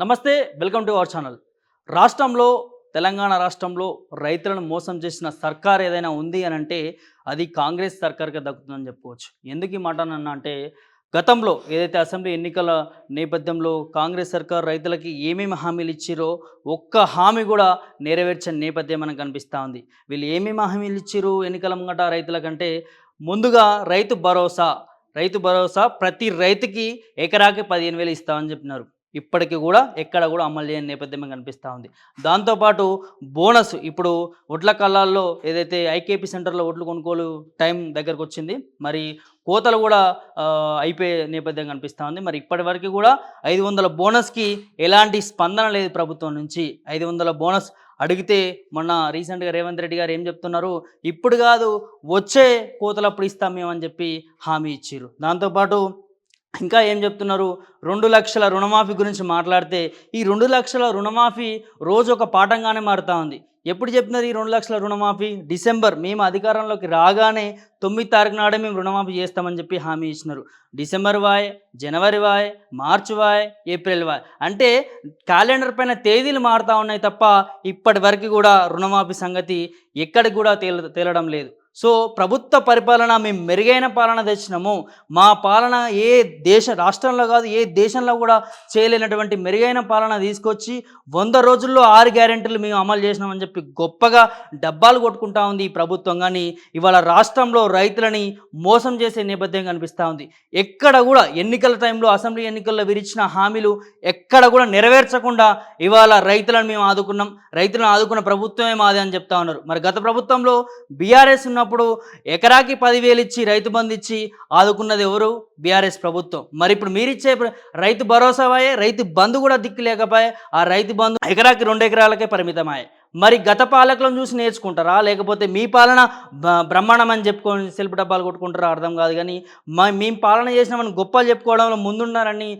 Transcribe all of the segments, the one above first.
నమస్తే welcome to our channel. రాష్ట్రంలో తెలంగాణ రాష్ట్రంలో రైతులను మోసం చేసిన సర్కార్ ఏదైనా ఉంది అని అంటే అది కాంగ్రెస్ సర్కార్కి దక్కుతుందని చెప్పుకోవచ్చు. ఎందుకు ఈ మాట అంటే గతంలో ఏదైతే అసెంబ్లీ ఎన్నికల నేపథ్యంలో కాంగ్రెస్ సర్కార్ రైతులకి ఏమేమి హామీలు ఇచ్చిరో ఒక్క హామీ కూడా నెరవేర్చని నేపథ్యం మనకు కనిపిస్తూ ఉంది. వీళ్ళు ఏమేమి హామీలు ఇచ్చిరు ఎన్నికల ముంగట రైతులకంటే ముందుగా రైతు భరోసా రైతు భరోసా ప్రతి రైతుకి ఎకరాకి పదిహేను వేలు ఇస్తామని చెప్పినారు. ఇప్పటికీ కూడా ఎక్కడ కూడా అమలు చేయని నేపథ్యం కనిపిస్తూ ఉంది. దాంతోపాటు బోనస్ ఇప్పుడు ఒడ్ల కళ్ళాల్లో ఏదైతే ఐకేపీ సెంటర్లో ఒడ్లు కొనుగోలు టైం దగ్గరకు వచ్చింది మరి కోతలు కూడా అయిపోయే నేపథ్యం కనిపిస్తూ ఉంది. మరి ఇప్పటి వరకు కూడా ఐదు వందల బోనస్కి ఎలాంటి స్పందన లేదు ప్రభుత్వం నుంచి. ఐదు వందల బోనస్ అడిగితే మొన్న రీసెంట్గా రేవంత్ రెడ్డి గారు ఏం చెప్తున్నారు? ఇప్పుడు కాదు వచ్చే కోతలప్పుడు ఇస్తాం మేము అని చెప్పి హామీ ఇచ్చారు దాంతోపాటు ఇంకా ఏం చెప్తున్నారు? రెండు లక్షల రుణమాఫీ గురించి మాట్లాడితే ఈ రెండు లక్షల రుణమాఫీ రోజు ఒక పాఠంగానే మారుతా ఉంది. ఎప్పుడు చెప్తున్నారు ఈ రెండు లక్షల రుణమాఫీ? డిసెంబర్. మేము అధికారంలోకి రాగానే తొమ్మిది తారీఖు నాడే మేము రుణమాఫీ చేస్తామని చెప్పి హామీ ఇచ్చినారు. డిసెంబర్ వాయ్ జనవరి వాయ్ మార్చ్ వాయ్ ఏప్రిల్ వాయ్. అంటే క్యాలెండర్ పైన తేదీలు మారుతూ ఉన్నాయి తప్ప ఇప్పటి వరకు కూడా రుణమాఫీ సంగతి ఎక్కడికి కూడా తేల తేలడం లేదు. సో ప్రభుత్వ పరిపాలన మేము మెరుగైన పాలన తెచ్చినాము. మా పాలన ఏ దేశ రాష్ట్రంలో కాదు ఏ దేశంలో కూడా చేయలేనటువంటి మెరుగైన పాలన తీసుకొచ్చి వంద రోజుల్లో ఆరు గ్యారెంటీలు మేము అమలు చేసినామని చెప్పి గొప్పగా డబ్బాలు కొట్టుకుంటా ఉంది ఈ ప్రభుత్వం. కానీ ఇవాళ రాష్ట్రంలో రైతులని మోసం చేసే నేపథ్యం కనిపిస్తూ ఉంది. ఎక్కడ కూడా ఎన్నికల టైంలో అసెంబ్లీ ఎన్నికల్లో విరిచిన హామీలు ఎక్కడ కూడా నెరవేర్చకుండా ఇవాళ రైతులను మేము ఆదుకున్నాం. రైతులను ఆదుకున్న ప్రభుత్వమే మాది అని చెప్తా ఉన్నారు. మరి గత ప్రభుత్వంలో బీఆర్ఎస్ ఉన్న ఉన్నప్పుడు ఎకరాకి పదివేలు ఇచ్చి రైతు బంధు ఇచ్చి ఆదుకున్నది ఎవరు? బీఆర్ఎస్ ప్రభుత్వం. మరి ఇప్పుడు మీరిచ్చే రైతు భరోసా రైతు బంధు కూడా దిక్కు లేకపోయే ఆ రైతు బంధు ఎకరాకి రెండు ఎకరాలకే పరిమితమాయే. మరి గత పాలకులను చూసి నేర్చుకుంటారా? లేకపోతే మీ పాలన బ్రహ్మాండం అని చెప్పుకొని సెల్ఫ్ డబ్బాలు కొట్టుకుంటారా? అర్థం కాదు కానీ మా మేము పాలన చేసినామని గొప్పలు చెప్పుకోవడంలో ముందున్నారని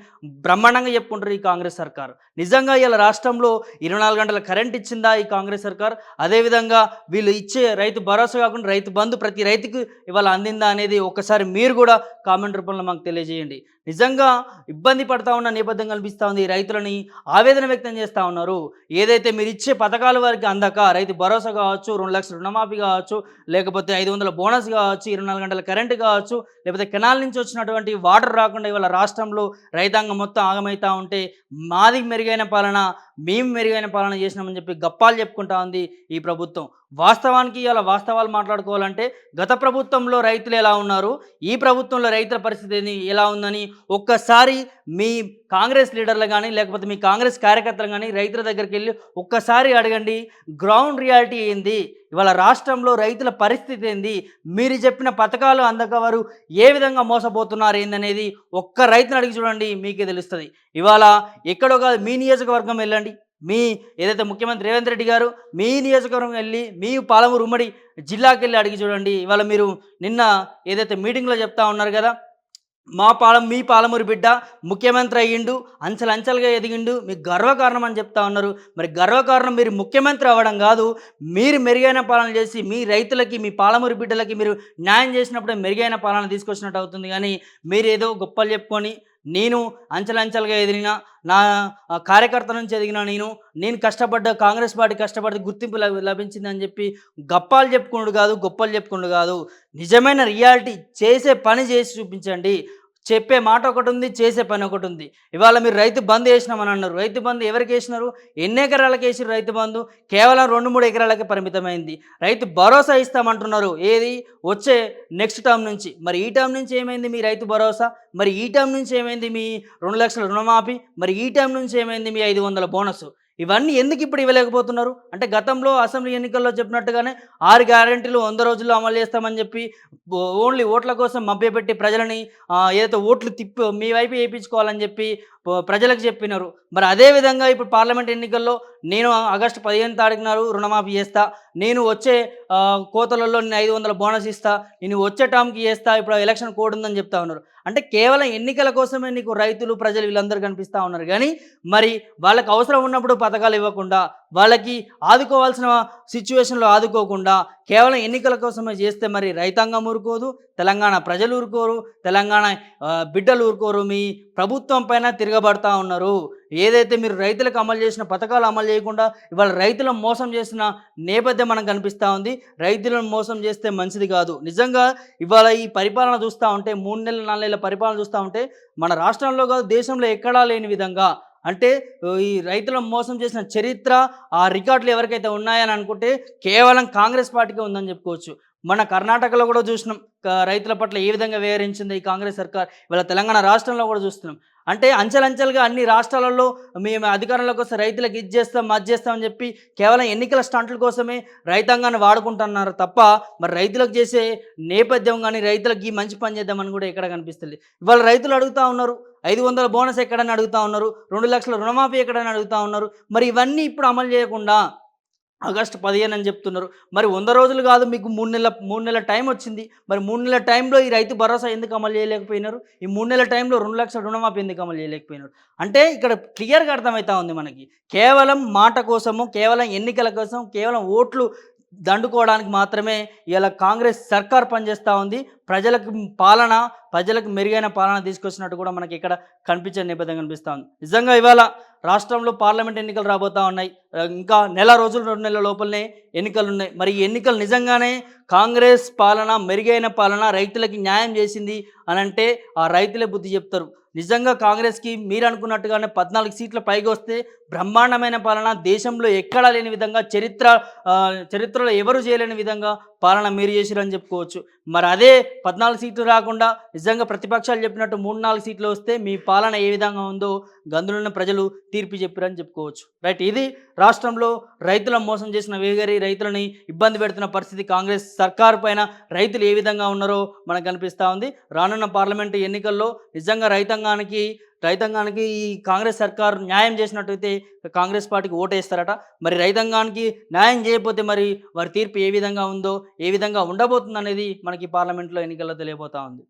బ్రహ్మాండంగా చెప్పుకుంటారు ఈ కాంగ్రెస్ సర్కార్. నిజంగా ఇలా రాష్ట్రంలో ఇరవై నాలుగు గంటల కరెంట్ ఇచ్చిందా ఈ కాంగ్రెస్ సర్కార్? అదేవిధంగా వీళ్ళు ఇచ్చే రైతు భరోసా కాకుండా రైతు బంధు ప్రతి రైతుకు ఇవాళ అందిందా అనేది ఒక్కసారి మీరు కూడా కామెంట్ రూపంలో మాకు తెలియజేయండి. నిజంగా ఇబ్బంది పడతా ఉన్న నేపథ్యం కనిపిస్తూ ఉంది రైతులని ఆవేదన వ్యక్తం చేస్తూ ఉన్నారు. ఏదైతే మీరు ఇచ్చే పథకాల వారికి అందక రైతు భరోసా కావచ్చు రెండు లక్షల రుణమాఫీ కావచ్చు లేకపోతే ఐదు వందల బోనస్ కావచ్చు ఇరవై నాలుగు గంటల కరెంటు కావచ్చు లేకపోతే కెనాల్ నుంచి వచ్చినటువంటి వాటర్ రాకుండా ఇవాళ రాష్ట్రంలో రైతాంగం మొత్తం ఆగమవుతూ ఉంటే మాది మెరుగైన పాలన మేము మెరుగైన పాలన చేసినామని చెప్పి గప్పాలు చెప్పుకుంటా ఉంది ఈ ప్రభుత్వం. వాస్తవానికి ఇలా వాస్తవాలు మాట్లాడుకోవాలంటే గత ప్రభుత్వంలో రైతులు ఎలా ఉన్నారు? ఈ ప్రభుత్వంలో రైతుల పరిస్థితి ఏంది- ఎలా ఉందని ఒక్కసారి మీ కాంగ్రెస్ లీడర్లు కానీ లేకపోతే మీ కాంగ్రెస్ కార్యకర్తలు కానీ రైతుల దగ్గరికి వెళ్ళి ఒక్కసారి అడగండి గ్రౌండ్ రియాలిటీ ఏంది? ఇవాళ రాష్ట్రంలో రైతుల పరిస్థితి ఏంది? మీరు చెప్పిన పథకాలు అందక వారు ఏ విధంగా మోసపోతున్నారు ఏందనేది ఒక్క రైతుని అడిగి చూడండి మీకే తెలుస్తుంది. ఇవాళ ఎక్కడో కాదు మీ నియోజకవర్గం వెళ్ళండి. మీ ఏదైతే ముఖ్యమంత్రి రేవంత్ రెడ్డి గారు మీ నియోజకవర్గం వెళ్ళి మీ పాలమూరు ఉమ్మడి జిల్లాకి వెళ్ళి అడిగి చూడండి. ఇవాళ మీరు నిన్న ఏదైతే మీటింగ్లో చెప్తా ఉన్నారు కదా మా పాలం మీ పాలమూరు బిడ్డ ముఖ్యమంత్రి అయ్యిండు అంచెలంచెలుగా ఎదిగిండు మీకు గర్వకారణం అని చెప్తా ఉన్నారు. మరి గర్వకారణం మీరు ముఖ్యమంత్రి అవ్వడం కాదు మీరు మెరుగైన పాలన చేసి మీ రైతులకి మీ పాలమూరు బిడ్డలకి మీరు న్యాయం చేసినప్పుడే మెరుగైన పాలన తీసుకొచ్చినట్టు అవుతుంది. కానీ మీరు ఏదో గొప్పలు చెప్పుకొని నేను అంచెలంచెలుగా ఎదిగిన నా కార్యకర్త నుంచి ఎదిగిన నేను నేను కష్టపడ్డ కాంగ్రెస్ పార్టీ కష్టపడి గుర్తింపు లభించిందని చెప్పి గప్పాలు చెప్పుకున్నాడు కాదు గొప్పలు చెప్పుకున్నాడు కాదు. నిజమైన రియాలిటీ చేసే పని చేసి చూపించండి. చెప్పే మాట ఒకటి ఉంది చేసే పని ఒకటి ఉంది. ఇవాళ మీరు రైతు బంద్ వేసినామని అన్నారు. రైతు బంద్ ఎవరికి వేసినారు? ఎన్ని ఎకరాలకు వేసిన రైతు బంధు? కేవలం రెండు మూడు ఎకరాలకే పరిమితమైంది. రైతు భరోసా ఇస్తామంటున్నారు. ఏది? వచ్చే నెక్స్ట్ టర్మ్ నుంచి. మరి ఈ టర్మ్ నుంచి ఏమైంది మీ రైతు భరోసా? మరి ఈ టర్మ్ నుంచి ఏమైంది మీ రెండు లక్షల రుణమాఫీ? మరి ఈ టర్మ్ నుంచి ఏమైంది మీ ఐదు వందల బోనస్? ఇవన్నీ ఎందుకు ఇప్పుడు ఇవ్వలేకపోతున్నారు? అంటే గతంలో అసెంబ్లీ ఎన్నికల్లో చెప్పినట్టుగానే ఆరు గ్యారెంటీలు వంద రోజుల్లో అమలు చేస్తామని చెప్పి ఓన్లీ ఓట్ల కోసం మభ్యపెట్టి ప్రజలని ఏదైతే ఓట్లు తిప్పి మీ వైపు వేయించుకోవాలని చెప్పి ప్రజలకు చెప్పినారు. మరి అదే విధంగా ఇప్పుడు పార్లమెంట్ ఎన్నికల్లో నేను ఆగస్టు పదిహేను తారీఖు నాడు రుణమాఫీ చేస్తా. నేను వచ్చే కోతలలో నేను ఐదు వందల బోనస్ ఇస్తా. నేను వచ్చే టర్మ్కి చేస్తా. ఇప్పుడు ఎలక్షన్ కోడ్ ఉందని చెప్తా ఉన్నారు. అంటే కేవలం ఎన్నికల కోసమే నీకు రైతులు ప్రజలు వీళ్ళందరూ కనిపిస్తూ ఉన్నారు. కానీ మరి వాళ్ళకి అవసరం ఉన్నప్పుడు పథకాలు ఇవ్వకుండా వాళ్ళకి ఆదుకోవాల్సిన సిచ్యువేషన్లో ఆదుకోకుండా కేవలం ఎన్నికల కోసమే చేస్తే మరి రైతాంగం ఊరుకోదు తెలంగాణ ప్రజలు ఊరుకోరు తెలంగాణ బిడ్డలు ఊరుకోరు. మీ ప్రభుత్వం పైన తిరగబడతా ఉన్నారు. ఏదైతే మీరు రైతులకు అమలు చేసిన పథకాలు అమలు చేయకుండా ఇవాళ రైతులను మోసం చేసిన నేపథ్యం మనకు కనిపిస్తూ ఉంది. రైతులను మోసం చేస్తే మంచిది కాదు. నిజంగా ఇవాళ ఈ పరిపాలన చూస్తూ ఉంటే మూడు నెలల నాలుగు నెలల పరిపాలన చూస్తూ ఉంటే మన రాష్ట్రంలో కాదు దేశంలో ఎక్కడా లేని విధంగా. అంటే ఈ రైతులను మోసం చేసిన చరిత్ర ఆ రికార్డులు ఎవరికైతే ఉన్నాయని అనుకుంటే కేవలం కాంగ్రెస్ పార్టీకే ఉందని చెప్పుకోవచ్చు. మన కర్ణాటకలో కూడా చూసినాం. రైతుల పట్ల ఏ విధంగా వ్యవహరించింది ఈ కాంగ్రెస్ సర్కార్? ఇవాళ తెలంగాణ రాష్ట్రంలో కూడా చూస్తున్నాం. అంటే అంచెలంచెలుగా అన్ని రాష్ట్రాలలో మేము అధికారంలోకి వస్తే రైతులకు ఇది చేస్తాం అది చేస్తామని చెప్పి కేవలం ఎన్నికల స్టంట్ల కోసమే రైతాంగాన్ని వాడుకుంటున్నారు తప్ప మరి రైతులకు చేసే నేపథ్యం కానీ రైతులకు ఈ మంచి పని చేద్దామని కూడా ఎక్కడ కనిపిస్తుంది ఇవాళ రైతులు అడుగుతా ఉన్నారు ఐదు వందల బోనస్ ఎక్కడని అడుగుతా ఉన్నారు రెండు లక్షల రుణమాఫీ ఎక్కడని అడుగుతా ఉన్నారు. మరి ఇవన్నీ ఇప్పుడు అమలు చేయకుండా ఆగస్టు పదిహేను అని చెప్తున్నారు. మరి వంద రోజులు కాదు మీకు మూడు నెలల మూడు నెలల టైం వచ్చింది. మరి మూడు నెలల టైంలో ఈ రైతు భరోసా ఎందుకు అమలు చేయలేకపోయినారు? ఈ మూడు నెలల టైంలో రెండు లక్షల రుణమాఫీ ఎందుకు అమలు చేయలేకపోయినారు? అంటే ఇక్కడ క్లియర్గా అర్థమవుతా ఉంది మనకి. కేవలం మాట కోసము కేవలం ఎన్నికల కోసం కేవలం ఓట్లు దండుకోవడానికి మాత్రమే ఇలా కాంగ్రెస్ సర్కార్ పనిచేస్తూ ఉంది. ప్రజలకు పాలన ప్రజలకు మెరుగైన పాలన తీసుకొచ్చినట్టు కూడా మనకి ఇక్కడ కనిపించే నేపథ్యం కనిపిస్తూ ఉంది. నిజంగా ఇవాళ రాష్ట్రంలో పార్లమెంట్ ఎన్నికలు రాబోతూ ఉన్నాయి. ఇంకా నెల రోజులు రెండు నెలల లోపలనే ఎన్నికలు ఉన్నాయి. మరి ఈ ఎన్నికలు నిజంగానే కాంగ్రెస్ పాలన మెరుగైన పాలన రైతులకి న్యాయం చేసింది అనంటే ఆ రైతులే బుద్ధి చెప్తారు. నిజంగా కాంగ్రెస్కి మీరు అనుకున్నట్టుగానే పద్నాలుగు సీట్ల పైకి వస్తే బ్రహ్మాండమైన పాలన దేశంలో ఎక్కడా లేని విధంగా చరిత్ర చరిత్రలో ఎవరు చేయలేని విధంగా పాలన మీరు చేసిరని చెప్పుకోవచ్చు. మరి అదే పద్నాలుగు సీట్లు రాకుండా నిజంగా ప్రతిపక్షాలు చెప్పినట్టు మూడు నాలుగు సీట్లు వస్తే మీ పాలన ఏ విధంగా ఉందో గందులున్న ప్రజలు తీర్పు చెప్పారని చెప్పుకోవచ్చు. రైట్ ఇది రాష్ట్రంలో రైతులను మోసం చేసిన వేగరి రైతులని ఇబ్బంది పెడుతున్న పరిస్థితి కాంగ్రెస్ సర్కారు పైన రైతులు ఏ విధంగా ఉన్నారో మనకు కనిపిస్తూ ఉంది. రానున్న పార్లమెంటు ఎన్నికల్లో నిజంగా రైతాంగానికి రైతాంగానికి ఈ కాంగ్రెస్ సర్కార్ న్యాయం చేసినట్టయితే కాంగ్రెస్ పార్టీకి ఓటేస్తారట. మరి రైతాంగానికి న్యాయం చేయకపోతే మరి వారి తీర్పు ఏ విధంగా ఉందో ఏ విధంగా ఉండబోతుంది అనేది మనకి పార్లమెంట్లో ఎన్నికల్లో తెలియబోతా ఉంది.